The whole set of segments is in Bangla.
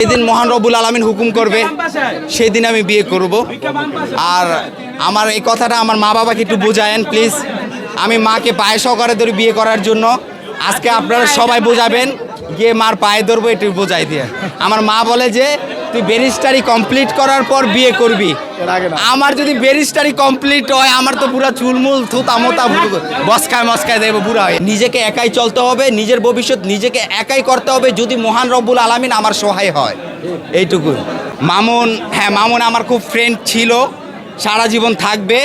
যেদিন মহান রবুল আলমিন হুকুম করবে, সেদিন আমি বিয়ে করব। আর আমার এই কথাটা আমার মা বাবাকে একটু বোঝায়েন প্লিজ আমি মাকে পায়ে সহকারে ধরে বিয়ে করার জন্য আজকে আপনারা সবাই বোঝাবেন, গিয়ে মার পায়ে ধরবো একটু বোঝাই দিয়ে। আমার মা বলে যে তুই ব্যারিস্টারি কমপ্লিট করার পর বিয়ে করবি। আমার যদি ব্যারিস্টারি কমপ্লিট হয় আমার তো পুরো চুলমুল থুতা মোতা বসকায় মস্কায় দেবো বুড়া হয়ে। নিজেকে একাই চলতে হবে নিজের ভবিষ্যৎ নিজেকে একাই করতে হবে যদি মহান রব্বুল আলামিন আমার সহায় হয়। এইটুকু মামুন হ্যাঁ মামুন আমার খুব ফ্রেন্ড ছিল সারা জীবন থাকবে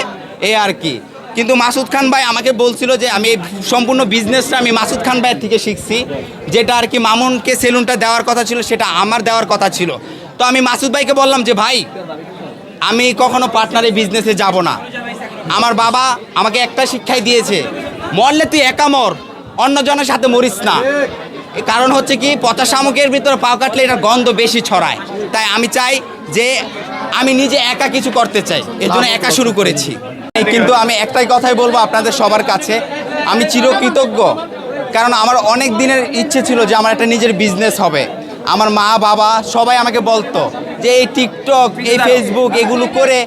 এ আর কি। কিন্তু মাসুদ খান ভাই আমাকে বলছিল যে আমি এই সম্পূর্ণ বিজনেসটা আমি মাসুদ খান ভাইয়ের থেকে শিখছি যেটা আর কি মামুনকে সেলুনটা দেওয়ার কথা ছিল সেটা আমার দেওয়ার কথা ছিল। তো আমি মাসুদ ভাইকে বললাম যে, ভাই, আমি কখনো পার্টনারে বিজনেসে যাব না। আমার বাবা আমাকে একটা শিক্ষাই দিয়েছে, মরলে তুই একা মর অন্যজনের সাথে মরিস না। কারণ হচ্ছে কি, পচা শামুকের ভিতরে পাও কাটলে এটা গন্ধ বেশি ছড়ায়। তাই আমি চাই যে, আমি নিজে একা কিছু করতে চাই। এর জন্য একা শুরু করেছি। কিন্তু আমি একটাই কথাই বলব আপনাদের সবার কাছে, আমি চিরকৃতজ্ঞ। কারণ আমার অনেক দিনের ইচ্ছে ছিল যে, আমার একটা নিজের বিজনেস হবে। আমার মা বাবা সবাই আমাকে বলতো যে এই টিকটক এই ফেসবুক এগুলো করে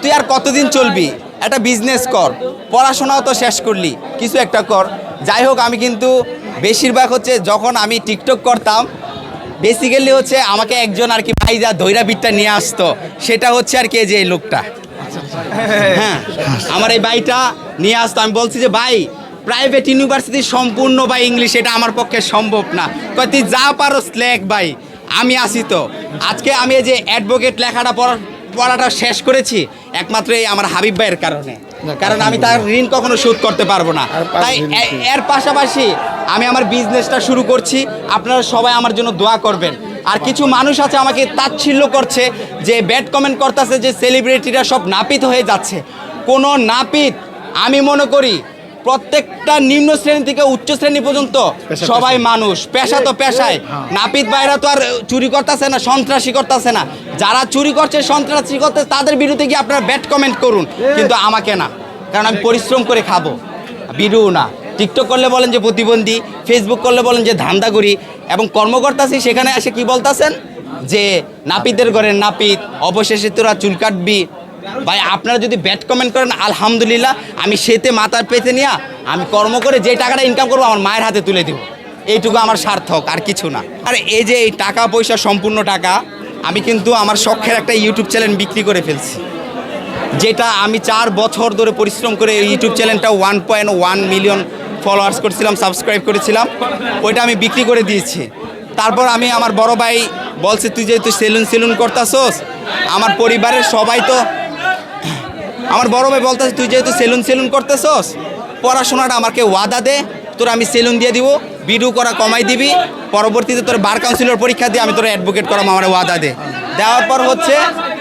তুই আর কতদিন চলবি? একটা বিজনেস কর। পড়াশোনাও তো শেষ করলি। কিছু একটা কর। যাই হোক আমি কিন্তু বেশিরভাগ হচ্ছে যখন আমি টিকটক করতাম বেসিক্যালি হচ্ছে আমাকে একজন আর কি ভাইজা দৈরা বিটটা নিয়ে আসতো। সেটা হচ্ছে আর কি যে এই লোকটা। হ্যাঁ আমার এই ভাইটা নিয়ে আসতো। আমি বলছি যে ভাই প্রাইভেট ইউনিভার্সিটি সম্পূর্ণ বা ইংলিশ এটা আমার পক্ষে সম্ভব না। কয় তুই যা পারো স্ল্যাক ভাই আমি আসি তো। আজকে আমি এই যে অ্যাডভোকেট লেখাটা পড়া পড়াটা শেষ করেছি একমাত্র এই আমার হাবিব ভাইয়ের কারণে। কারণ আমি তার ঋণ কখনো শোধ করতে পারব না। তাই এর পাশাপাশি আমি আমার বিজনেসটা শুরু করছি আপনারা সবাই আমার জন্য দোয়া করবেন। আর কিছু মানুষ আছে আমাকে তাচ্ছিল্য করছে যে ব্যাড কমেন্ট করতেছে যে সেলিব্রিটিরা সব নাপিত হয়ে যাচ্ছে। কোনো নাপিত আমি মনে করি প্রত্যেকটা নিম্ন শ্রেণি থেকে উচ্চ শ্রেণি পর্যন্ত সবাই মানুষ। পেশা তো পেশায় নাপিত বাইরা তো আর চুরি করতেছে না সন্ত্রাসী করতেছে না। যারা চুরি করছে সন্ত্রাসী করতে তাদের বিরুদ্ধে গিয়ে আপনারা ব্যাড কমেন্ট করুন কিন্তু আমাকে না। কারণ আমি পরিশ্রম করে খাব। বিরু না। টিকটক করলে বলেন যে প্রতিবন্ধী ফেসবুক করলে বলেন যে ধান্দা করি এবং কর্মকর্তাছি সেখানে এসে কি বলতাছেন? যে নাপিতের ঘরের নাপিত অবশেষে তোরা চুল কাটবি ভাই, আপনারা যদি ব্যাড কমেন্ট করেন, আলহামদুলিল্লাহ, আমি সেতে মাথার পেতে নিয়ে, আমি কর্ম করে যে টাকাটা ইনকাম করব, আমার মায়ের হাতে তুলে দেবো। এইটুকু আমার সার্থক, আর কিছু না। আর, এই যে এই টাকা পয়সা, সম্পূর্ণ টাকা, আমি কিন্তু আমার শখের একটা ইউটিউব চ্যানেল বিক্রি করে ফেলছি। যেটা আমি চার বছর ধরে পরিশ্রম করে ইউটিউব চ্যানেলটা one point one million followers করেছিলাম সাবস্ক্রাইব করেছিলাম। ওইটা আমি বিক্রি করে দিয়েছি। তারপর আমি আমার বড় ভাই বলছে, তুই যেহেতু সেলুন সেলুন করতাছোস, আমার পরিবারের সবাই তো আমার বড় ভাই বলতেছে, তুই যেহেতু সেলুন সেলুন করতেছস, পড়াশোনাটা আমাকে ওয়াদা দে, তোর আমি সেলুন দিয়ে দিব বিডু করা কমাই দিবি, পরবর্তীতে তোর বার কাউন্সিলর পরীক্ষা দিয়ে আমি তোর অ্যাডভোকেট করাম, আমার ওয়াদা দে। দেওয়ার পর হচ্ছে,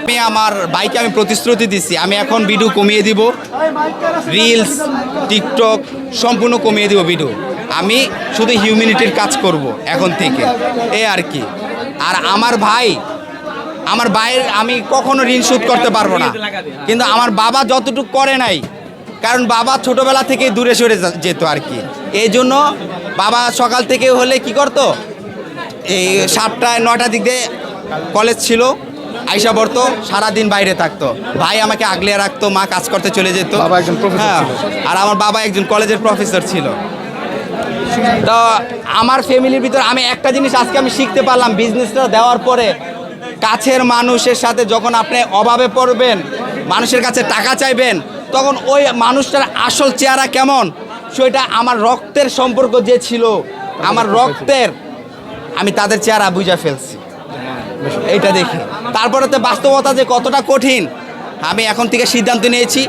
আমি আমার বাইকে আমি প্রতিশ্রুতি দিচ্ছি আমি এখন বিডু কমিয়ে দিব রিলস টিকটক সম্পূর্ণ কমিয়ে দিব ভিডিও আমি শুধু হিউম্যানিটির কাজ করব এখন থেকে, এ আর কি। আর আমার ভাই আমার ভাইয়ের আমি কখনো ঋণ শোধ করতে পারব না। কিন্তু আমার বাবা যতটুকু করে নাই কারণ বাবা ছোটবেলা থেকে দূরে সরে যেত আর কি। এই জন্য বাবা সকাল থেকে হলে কি করতো? এই সাতটায় নটার দিক দিয়ে কলেজ ছিল আইসা পড়তো সারাদিন বাইরে থাকতো। ভাই আমাকে আগলে রাখতো মা কাজ করতে চলে যেত। বাবা একজন হ্যাঁ, আর আমার বাবা একজন কলেজের প্রফেসর ছিল। তো আমার ফ্যামিলির ভিতর আমি একটা জিনিস আজকে আমি শিখতে পারলাম বিজনেসটা দেওয়ার পরে কাছের মানুষের সাথে যখন আপনি অভাবে পড়বেন, মানুষের কাছে টাকা চাইবেন, তখন ওই মানুষটার আসল চেহারা কেমন? সেটা আমার রক্তের সম্পর্ক যে ছিল, আমার রক্তের, আমি তাদের চেহারা বুঝা ফেলছি। এইটা দেখি। তারপরে তো বাস্তবতা যে কতটা কঠিন, আমি এখন থেকে সিদ্ধান্ত নিয়েছি